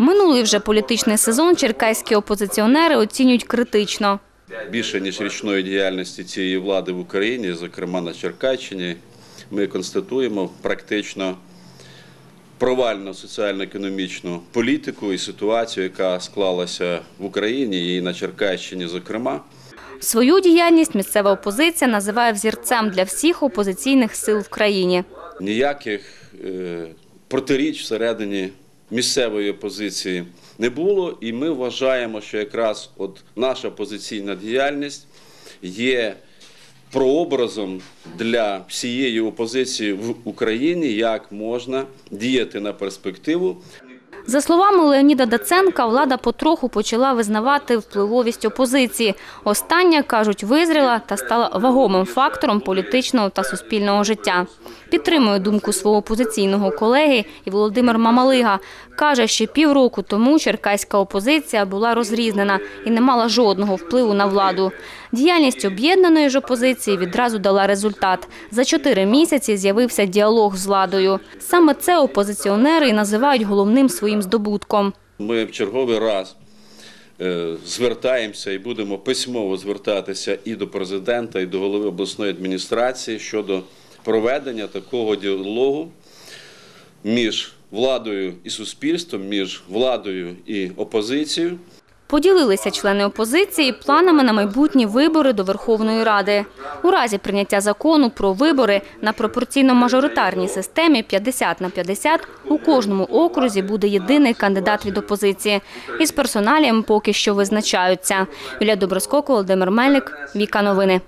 Минулий вже політичний сезон черкаські опозиціонери оцінюють критично. Більше ніж річної діяльності цієї влади в Україні, зокрема на Черкащині, ми констатуємо практично провальну соціально-економічну політику і ситуацію, яка склалася в Україні і на Черкащині, зокрема. Свою діяльність місцева опозиція називає взірцем для всіх опозиційних сил в країні. Ніяких е, протиріч всередині місцевої опозиції не було, і ми вважаємо, що якраз от наша опозиційна діяльність є прообразом для всієї опозиції в Україні, як можна діяти на перспективу За словами Леоніда Даценка, влада потроху почала визнавати впливовість опозиції. Остання, кажуть, визріла та стала вагомим фактором політичного та суспільного життя. Підтримує думку свого опозиційного колеги і Володимир Мамалига. Каже, ще півроку тому черкаська опозиція була розрізнена і не мала жодного впливу на владу. Діяльність об'єднаної ж опозиції відразу дала результат. За чотири місяці з'явився діалог з владою. Саме це опозиціонери і називають головним своїм здобутком. Ми в черговий раз е, звертаємося і будемо письмово звертатися і до президента, і до голови обласної адміністрації щодо проведення такого діалогу між владою і суспільством, між владою і опозицією. Поділилися члени опозиції планами на майбутні вибори до Верховної Ради. У разі прийняття закону про вибори на пропорційно-мажоритарній системі 50 на 50 у кожному окрузі буде єдиний кандидат від опозиції. Із персоналієм поки що визначаються. Юлія Доброскок, Володимир Мельник, Віка Новини.